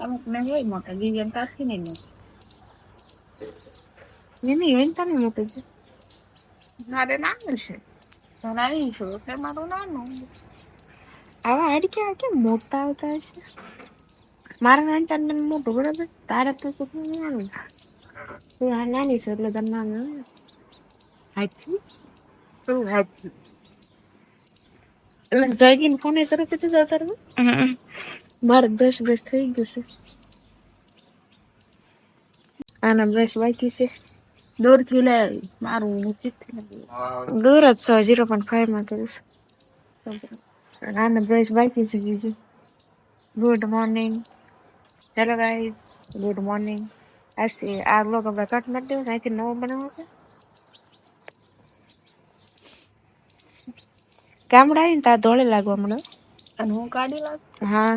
અમુક ને હોય મોટા ને નહીં એની હોય ને તને મોટું છે મારે નાનું છે તો નાની છું એટલે મારું નાનું આવા હાડક્યા કેમ મોટા આવતા છે મારા નાનતા મને મોટું બરાબર તારા તો કેટલું નાનું તું આ નાની છે એટલે તને નાનું. હાચી શું હાચી એટલે જાગીને કોને શરૂ કરી દીધો તારે મારે બ્રશ બ્રશ થઈ ગયું છે આના બ્રશ બાકી છે દૂરથી લે મારું ઉચિત દોર જ છો ઝીરો પોઈન્ટ ફાઈવમાં કરીશ આના બ્રશ બાકી છે બીજું good morning hello guys good morning આજે આ બ્લોગ આપણે કટ મારી દેવું અહીંથી નવો બનાવો છે ગામડા આવીને ત્યાં ધોળે લાગવા મળે અને હું કાઢી લાગ હા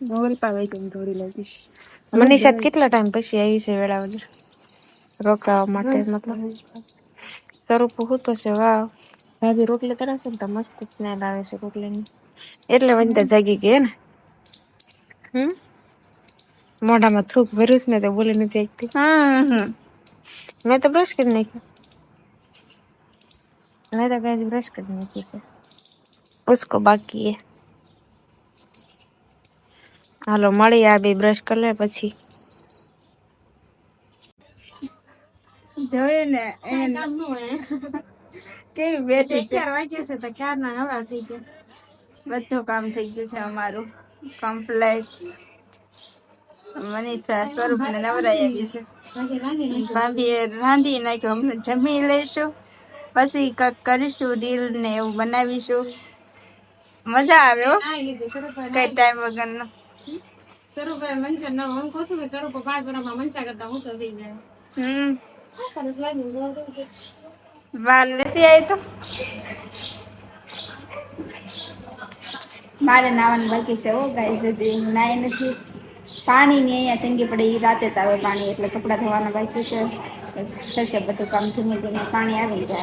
નોરી પાવે કે થોડી લાગીશ મને તો કેટલા ટાઈમ પછી આવી છે વેળાવળી રોકાવા માટે મતલબ. સ્વરૂપ હું તો છે વાવ. ભાભી રોટલી તરાશે ને તો મસ્ત સ્મેલ આવે છે રોટલીની. એટલે વંદા જાગી ગઈ ને? હમ? મોઢામાં થૂક ભર્યું છે ને તો બોલી નથી હમ મેં તો બ્રશ કરી નાખ્યું. મેં તો કઈ બ્રશ કરી નાખ્યું છે. ઉસકો બાકી હે. હાલો મળી આ બે બ્રશ કરી લે પછી. જોયે ને કેવી બેઠી છે? વાગ્યા છે તો ક્યારના હવા થઈ ગયા? બધું કામ થઈ ગયું છે અમારું કમ્પ્લેટ મનીષા સ્વરૂપ ને નવરાઈ આવી છે. ભાભીએ રાંધી નાખ્યું હમણાં જમી લઈશું. પછી કંઈક કરીશું ડીલ ને એવું બનાવીશું. મજા આવે હો. કઈ ટાઈમ વગરનો. સ્વરૂપ મંચા ના હું કહું છું કે સ્વરૂપ પાંચ વર્ષમાં મંચા કરતા હું તો થઈ જાય. હમ. સરસ લાગ્યું જોવા નથી આવી તો? મારે નાવાનું બાકી છે હો ગાય સુધી નાય નથી. પાણી ની અહીંયા તંગી પડે એ રાતે આવે પાણી એટલે કપડાં ધોવાના બાકી છે. થશે બધું કામ ધીમે ધીમે પાણી આવી જય.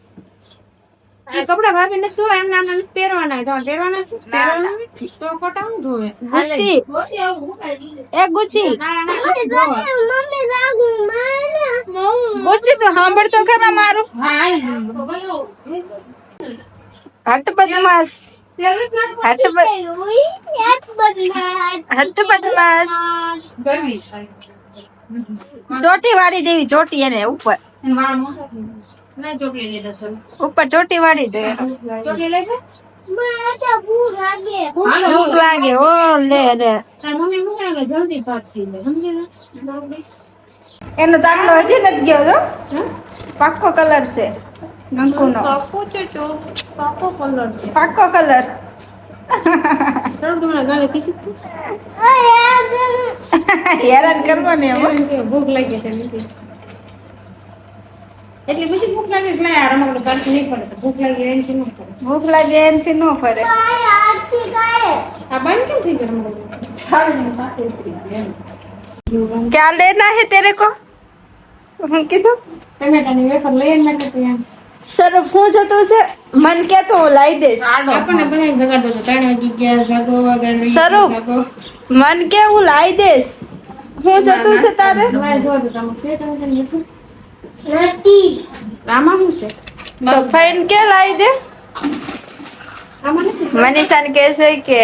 કપડા ભાભી ને શું એમ નામ પહેરવાના. પહેરવાના છે? પહેરવાના તો હું ધોવે? એ તો ખરા મારું. હટ બદમાશ. હટ બદ- હટ બદમાશ. ચોટી વાળી દેવી ચોટી એને ઉપર. ના ચોકલી લીધો છે. ઉપર ચોટી વાળી દે. લઈ? ભૂખ લાગે. ઓ લે મમ્મી જલ્દી સમજી એનો ચાંદલો હજી નથી ગયો જો. પાક્કો કલર છે ગંકુનો પાકો છે ચો કલર છે. પાક્કો કલર. ચાલો તમને ગાળે ખીચી હેરાન કરવાની ભૂખ લાગી છે બીજી એટલે બીજી ભૂખ લાગે એટલે આ રમકડું કાઢી નહીં પડે તો ભૂખ લાગી એનાથી ન પડે ભૂખ લાગે એનાથી ન ફરે આ બંધ કેમ થઈ ગયું રમકડું સાડી પાસે ઉતરી ગયું એમ क्या लेना है तेरे को હું કીધું ટમેટાની વેફર લઈ જ લાગે તો એમ સર હું જતું છે મન કે તો હું લાવી દઈશ આપણને બધાને જગાડતો હતો ત્રણ વાગી ગયા જાગો વગર સ્વરૂપ. મન કે હું લાવી દઈશ હું જતું છે તારે વેફર આમાં શું છે? તો કે લાવી દે? મનીષાને કહે છે કે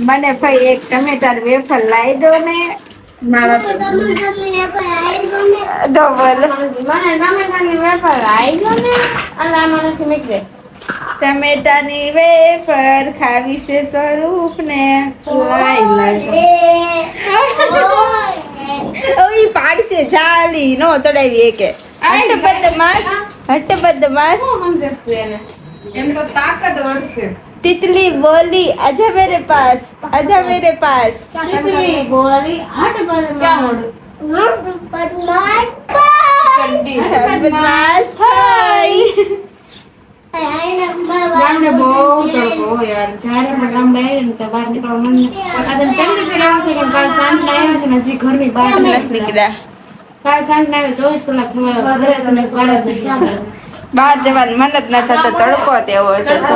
મને ભાઈ એક ટમેટાર વેફર લાવી દો ને. મારા તો બોલ મને ટમેટાની વેફર લાવી દો ને. અને આમાં નથી ટમેટાની વેફર ખાવી છે સ્વરૂપ ને લાઈ લાઈ ઓય પાડશે જાલી નો ચડાવી એકે હટ બદમાશ હટ બદમાશ શું સમજેશ તું એને એમ તો તાકાત વળશે तितली बोली आजा मेरे पास आजा मेरे पास કેટલી બોલી હટ બદમાશ बदमाश भाई ગામડે બહુ તડકો હોય યાર જ્યારે પણ ગામડે આવીએ ને તો બહાર નીકળવા મન. આજે પહેલી ફેર છે કે કાલ આવ્યા છે ને હજી ઘરની બહાર નથી નથી નીકળ્યા કાલ સાંજના આવ્યા ચોવીસ કલાક ઘરે તો બહાર જ બહાર જવાનું મન જ ન થતો તડકો તેવો છે જો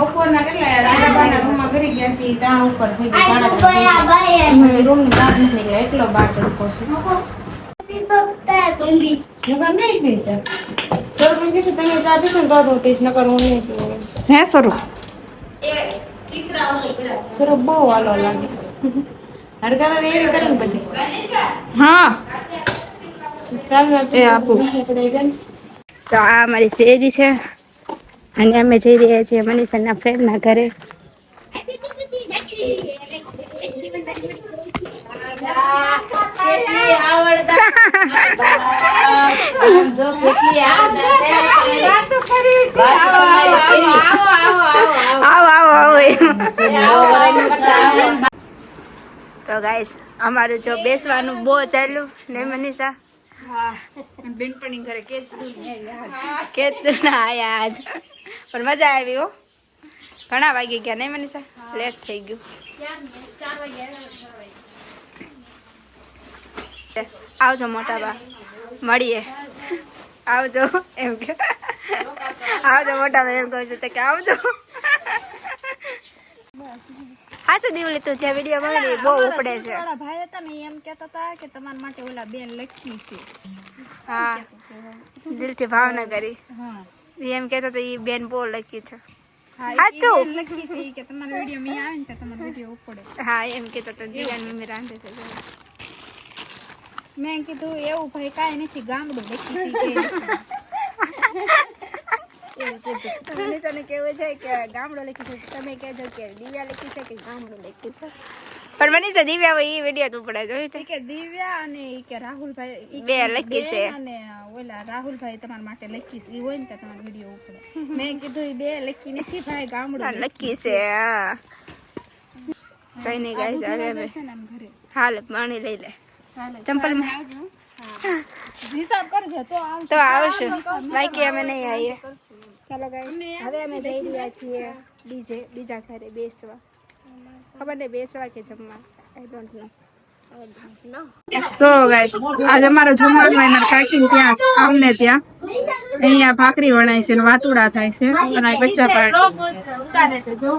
બપોરના કેટલા રૂમમાં કરી ગયા છે ત્રણ ઉપર થઈ ગયો સાડા. પછી રૂમની બહાર નથી નીકળ્યા એટલો બહાર તડકો છે નકર નહીં પી તો એમ કહેશે, તમે ચા પીશો ને તો હું પીશ, નકર હું નહીં પીવું. હે સ્વરૂપ સરો બહુ વાલો લાગે. હરકત એવી કરે ને બધી. હા. ચાલ એ આપું. તો આ અમારી શેરી છે. અને અમે જઈ રહ્યા છીએ મનીષાના ફ્રેન્ડના ઘરે આવો આવો આવો એમ. તો ગાઈસ અમારે જો બેસવાનું બહુ ચાલ્યું, ને મનીષા? બેનપણી ઘરે કે કે ના આયા આજ. પણ મજા આવી હો. ઘણા વાગી ગયા, નહીં મનીષા? લેટ થઈ ગયું. આવજો મોટા બા. મળીએ. આવજો એમ કે. આવજો મોટા બા એમ કહું છું કે આવજો. સાચું દીવલી તું જે વીડિયો મળી બહુ ઉપડે છે. ભાઈ હતા ને એમ કહેતા હતા કે તમારા માટે ઓલા બેન લખી છે. હા. દિલથી ભાવના કરી. એમ કહેતા હતા એ બેન બહુ લખી છે. હા સાચું? બેન લખી છે કે તમારો વીડિયો મેં આવે ને તો તમારો વીડિયો ઉપડે. હા એમ કહેતા હતા રાંધે છે મેં કીધું એવું ભાઈ કાંઈ નથી ગામડું લખી છે મનીષાને કેવું છે કે ગામડો લખી છે તમે કહેજો કે દિવ્યા લખી છે કે ગામડો લખી છે. પણ મનીષા દિવ્યા હોય એ વીડિયો તું પડે જોયું તે કે દિવ્યા અને ઈ કે રાહુલભાઈ બે લખી છે. અને ઓલા રાહુલભાઈ તમારા માટે લખી છે. ઈ હોય ને તો તમારો વીડિયો ઉપડે. મેં કીધું ઈ બે લખી નથી ભાઈ ગામડું લખી છે. હા. કઈ નહીં હાલ પાણી લઈ લે. ચંપલમાં હિસાબ કરજો તો તો આવશું. બાકી અમે નહીં આવીએ. ચાલો ગાઈસ હવે અમે જઈ રહ્યા છીએ બીજે બીજા ઘરે બેસવા. ખબર નહીં બેસવા કે જમવા. આઈ ડોન્ટ નો તો ગાઈસ આજે અમારો જમવાનું એના કાકી ત્યાં અમને ત્યાં અહીંયા ભાખરી વણાય છે ને વાટુડા થાય છે. અને આ બચ્ચા જો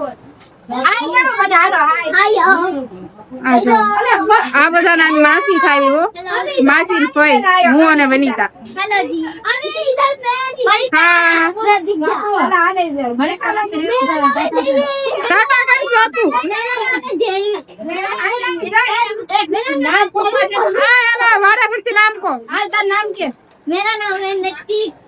આ બધા નાની માસી થાય હો માસી ફોઈ હું અને વનિતા નામ નામ કે મેરા નામ હે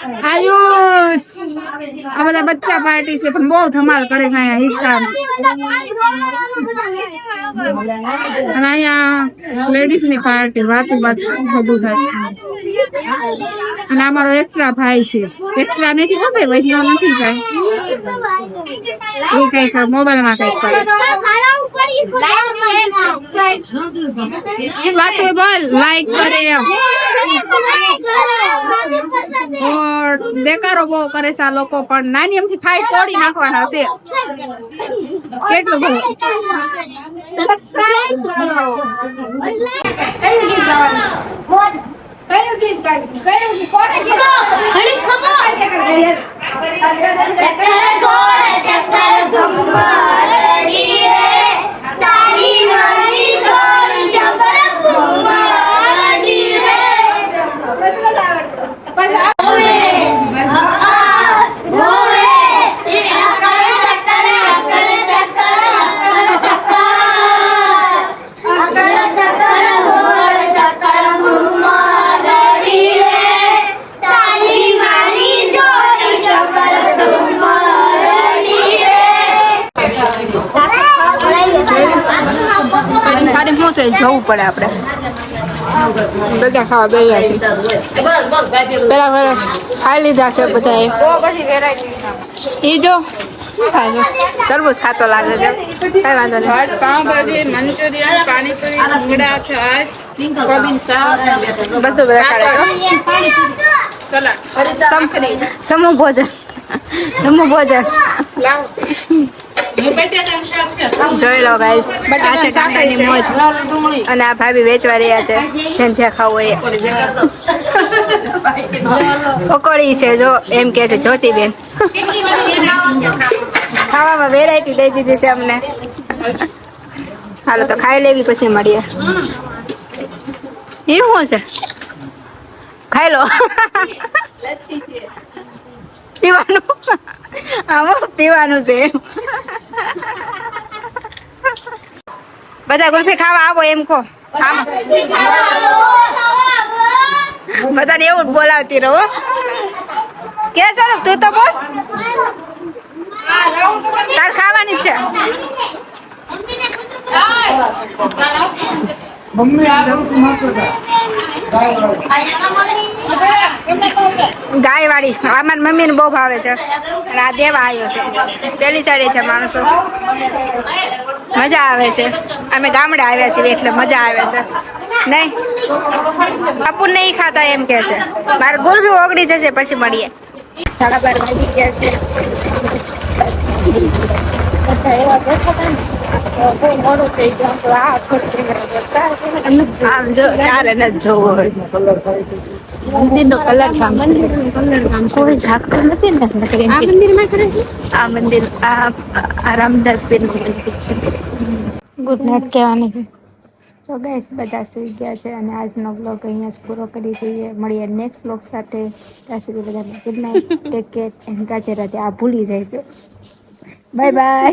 આયુષ! આ બધા બચ્ચા પાર્ટી છે, પણ બહુ ધમાલ કરે છે અહીંયા હિકામ અને અહીંયા લેડીઝની પાર્ટી વાતું વાતું બધું થાય અને અમારો એક્સ્ટ્રા ભાઈ છે. એક્સ્ટ્રા નથી ખબર વૈદ્યો નથી ભાઈ. એ કંઈક મોબાઈલમાં કંઈક કરે વાતો બોલ લાઈક કરે એમ બેકારો બહુ કરે છે આ લોકો પણ નાની એમથી ફાઈટ તોડી નાખવાના છે. કેટલું બધું? કયું ગીત કયું ગીત જવું પડે આપણે. બધા ખાવા બે પેલા પેલા ખાઈ લીધા છે બધા એ જો ખાજો તરબૂચ ખાતો લાગે છે. કઈ વાંધો નહીં. ભાત મંચુરિયન પાણીપુરી ભૂંગળા છાશ કોબીન શાક. બધું બેસાડે સલાડ સમૂહ ભોજન. સમૂહ ભોજન. લાવો. જોઈ લો ગાઈસ આ છે કાંદાની મોજ. અને આ ભાભી વેચવા રહ્યા છે જેમ જ્યાં ખાવું હોય એ. પકોડી છે જો એમ કે છે જ્યોતિબેન. ખાવામાં વેરાયટી દઈ દીધી છે અમને. હાલો તો ખાઈ લેવી પછી મળીએ. એ શું છે? ખાઈ લો. પીવાનું. આમાં પીવાનું છે. બધા ગુલ્ફી ખાવા આવો એમ કહો. બધાને એવું જ બોલાવતી રહો કે ચાલો તું તો બોલ. તાર ખાવાની જ છે. ગાય વાળી આ મારી મમ્મીને બહુ ભાવે છે. અને આ દેવા આવ્યો છે. પેલી સાઈડે છે માણસો. મજા આવે છે. અમે ગામડે આવ્યા છીએ એટલે મજા આવે છે. નહીં? અપુ નહીં ખાતા એમ કે છે. મારે ગુળ બી ઓગળી જશે પછી મળીએ. સાડા બાર વાગી ગયા છે. ને, આમ જો તારે નથી જોવું મંદિરનો કલર કામ કોઈ ઝાકતું નથી ને? આ મંદિરમાં કરે છે? આ મંદિર આ રામદાસ પીરનું મંદિર છે. ગુડ નાઇટ કહેવાની. તો ગાઈસ બધા સુઈ ગયા છે અને આજનો બ્લોગ અહીંયા જ પૂરો કરી દઈએ. મળીએ નેક્સ્ટ બ્લોગ સાથે. ત્યાં સુધી બધાને good night take care and રાતે રાતે આ ભૂલી જાય છે. Bye bye